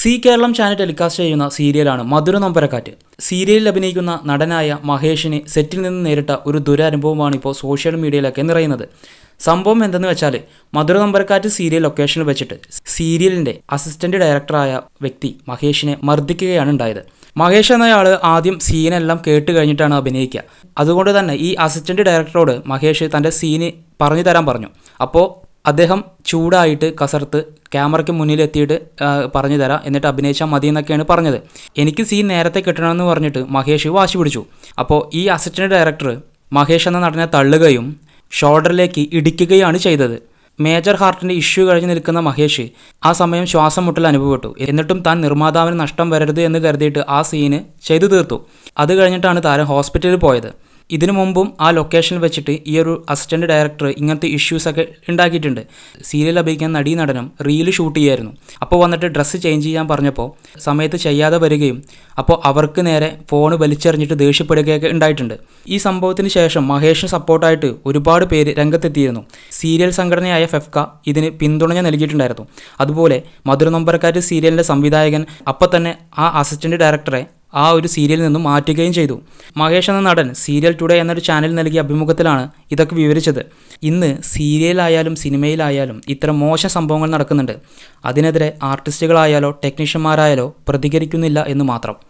C Keralam channel telecast ചെയ്യുന്ന സീരിയലാണ് മധുര നമ്പരക്കാറ്റ്. സീരിയലിൽ അഭിനയിക്കുന്ന നടനായ മഹേഷിനെ സെറ്റിൽ നിന്ന് നേരിട്ട ഒരു ദുരനുഭവമാണ് ഇപ്പോൾ സോഷ്യൽ മീഡിയയിലൊക്കെ നിറയുന്നത്. സംഭവം എന്തെന്ന് വെച്ചാൽ മധുര നമ്പരക്കാറ്റ് സീരിയൽ ലൊക്കേഷനിൽ വെച്ചിട്ട് സീരിയലിന്റെ അസിസ്റ്റന്റ് ഡയറക്ടറായ വ്യക്തി മഹേഷിനെ മർദ്ദിക്കുകയാണ് ഉണ്ടായത്. മഹേഷ് എന്നയാൾ ആദ്യം സീനെല്ലാം കേട്ട് കഴിഞ്ഞിട്ടാണ് അഭിനയിക്കുക. അതുകൊണ്ട് തന്നെ ഈ അസിസ്റ്റന്റ് ഡയറക്ടറോട് മഹേഷ് തന്റെ സീന് പറഞ്ഞു തരാൻ പറഞ്ഞു. അപ്പോൾ അദ്ദേഹം ചൂടായിട്ട് കസർത്ത് ക്യാമറയ്ക്ക് ആ, പറഞ്ഞു തരാം. എന്നിട്ട് അഭിനയിച്ചാൽ മതി എന്നൊക്കെയാണ് പറഞ്ഞത്. എനിക്ക് സീൻ നേരത്തെ കിട്ടണമെന്ന് പറഞ്ഞിട്ട് മഹേഷ് വാശി പിടിച്ചു. അപ്പോൾ ഈ അസിസ്റ്റന്റ് ഡയറക്ടർ മഹേഷ് എന്ന നടനെ തള്ളുകയും ഷോൾഡറിലേക്ക് ഇടിക്കുകയാണ് ചെയ്തത്. മേജർ ഹാർട്ടിന്റെ ഇഷ്യൂ കഴിഞ്ഞ് നിൽക്കുന്ന മഹേഷ് ആ സമയം ശ്വാസം മുട്ടൽ അനുഭവപ്പെട്ടു. എന്നിട്ടും താൻ നിർമ്മാതാവിന് നഷ്ടം വരരുത് എന്ന് കരുതിയിട്ട് ആ സീന് ചെയ്തു തീർത്തു. അത് കഴിഞ്ഞിട്ടാണ് താരം ഹോസ്പിറ്റലിൽ പോയത്. ഇതിനു മുമ്പും ആ ലൊക്കേഷനിൽ വെച്ചിട്ട് ഈ ഒരു അസിസ്റ്റന്റ് ഡയറക്ടർ ഇങ്ങനത്തെ ഇഷ്യൂസൊക്കെ ഉണ്ടാക്കിയിട്ടുണ്ട്. സീരിയൽ അഭിനയിക്കാൻ നടീ നടനം റീൽ ഷൂട്ട് ചെയ്യായിരുന്നു. അപ്പോൾ വന്നിട്ട് ഡ്രസ്സ് ചേഞ്ച് ചെയ്യാൻ പറഞ്ഞപ്പോൾ സമയത്ത് ചെയ്യാതെ വരികയും അപ്പോൾ അവർക്ക് നേരെ ഫോൺ വലിച്ചെറിഞ്ഞിട്ട് ദേഷ്യപ്പെടുകയൊക്കെ ഉണ്ടായിട്ടുണ്ട്. ഈ സംഭവത്തിന് ശേഷം മഹേഷിന് സപ്പോർട്ടായിട്ട് ഒരുപാട് പേര് രംഗത്തെത്തിയിരുന്നു. സീരിയൽ സംഘടനയായ ഫെഫ്ക ഇതിന് പിന്തുണ നൽകിയിട്ടുണ്ടായിരുന്നു. അതുപോലെ മധുര നമ്പരക്കാർ സീരിയലിന്റെ സംവിധായകൻ അപ്പം തന്നെ ആ അസിസ്റ്റന്റ് ഡയറക്ടറെ ആ ഒരു സീരിയലിൽ നിന്നും മാറ്റുകയും ചെയ്തു. മഹേഷ് എന്ന നടൻ സീരിയൽ ടുഡേ എന്നൊരു ചാനൽ നൽകിയ അഭിമുഖത്തിലാണ് ഇതൊക്കെ വിവരിച്ചത്. ഇന്ന് സീരിയലായാലും സിനിമയിലായാലും ഇത്തരം മോശം സംഭവങ്ങൾ നടക്കുന്നുണ്ട്. അതിനെതിരെ ആർട്ടിസ്റ്റുകളായാലോ ടെക്നീഷ്യന്മാരായാലോ പ്രതികരിക്കുന്നില്ല എന്ന് മാത്രം.